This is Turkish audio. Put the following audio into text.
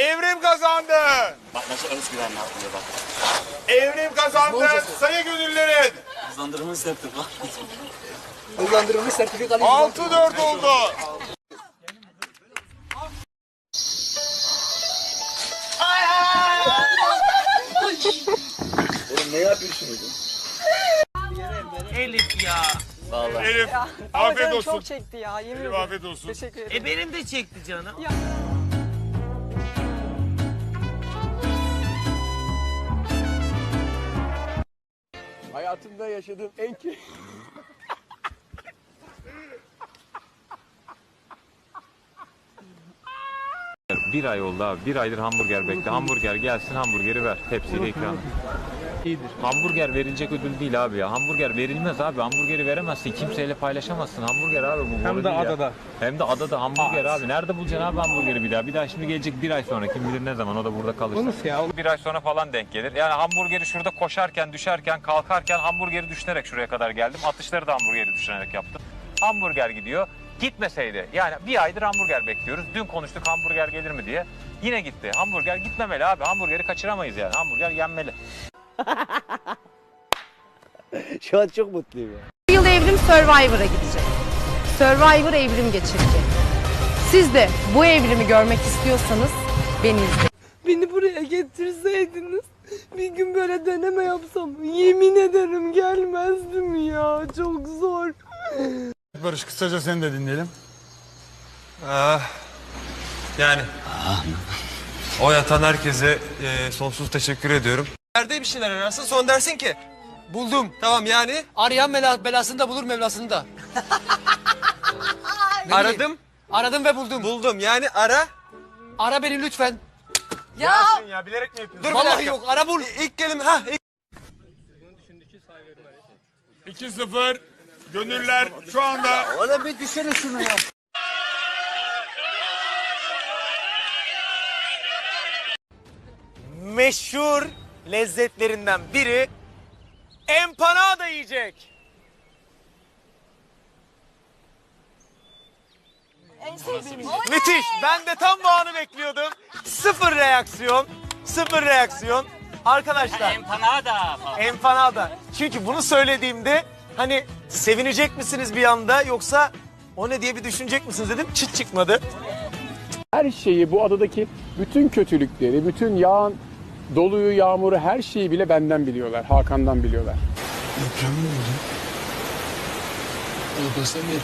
Evrim kazandı. Bak nasıl özgüvenle atlıyor bak. Evrim kazandı. Sayı gönüllerin. Hızlandırma sertifika. var. Hızlandırılmış sertifikalı 6-4 oldu. Ne yapıyorsun hocam? Elif ya. Elif Ama afiyet olsun. çok çekti ya yemin ederim. afiyet olsun. Teşekkür ederim. E benim de çekti canım. Hayatımda yaşadığım en key... Bir ay oldu abi. Bir aydır hamburger bekle. Hamburger gelsin hamburgeri ver. Tepsiyle ikram. İyidir. Hamburger verilecek ödül değil abi ya. Hamburger verilmez abi. Hamburgeri veremezsin. Kimseyle paylaşamazsın. Hamburger abi bu. Hem de adada. Hem de adada hamburger abi. Nerede bulacaksın abi hamburgeri bir daha? Bir daha şimdi gelecek bir ay sonra. Kim bilir ne zaman o da burada kalırsa. Bir ay sonra falan denk gelir. Yani hamburgeri şurada koşarken, düşerken, kalkarken hamburgeri düşünerek şuraya kadar geldim. Atışları da hamburgeri düşünerek yaptım. Hamburger gidiyor. Gitmeseydi yani bir aydır hamburger bekliyoruz. Dün konuştuk hamburger gelir mi diye. Yine gitti. Hamburger gitmemeli abi. Hamburgeri kaçıramayız yani. Hamburger yenmeli. Şu an çok mutluyum ya. Bu yıl Evrim Survivor'a gidecek. Survivor evrim geçirecek. Siz de bu evrimi görmek istiyorsanız beni izleyin. Beni buraya getirseydiniz bir gün böyle deneme yapsam yemin ederim gelmezdim ya çok zor. Barış kısaca seni de dinleyelim. Ah, yani o yatan herkese e, sonsuz teşekkür ediyorum. Nerede bir şeyler ararsın sonra dersin ki buldum. Tamam yani Arayan bela, belasını da bulur mevlasını da. Ne aradım Aradım ve buldum. buldum yani ara. Ara beni lütfen. Ya bilerek mi yapıyorsun? Dur bir Vallahi dakika. yok ara bul. İlk kelime ha ilk 2-0. Gönüller şu anda Oğlum bir düşene şunu ya. Meşhur lezzetlerinden biri empanada yiyecek. Müthiş. Ben de tam bu anı bekliyordum. Sıfır reaksiyon. Sıfır reaksiyon. Arkadaşlar Empanada empanada. Çünkü bunu söylediğimde hani sevinecek misiniz bir anda yoksa o ne diye bir düşünecek misiniz dedim. Çıt çıkmadı. her şeyi bu adadaki bütün kötülükleri, bütün yağan doluyu, yağmuru her şeyi bile benden biliyorlar. Hakan'dan biliyorlar. Babası bir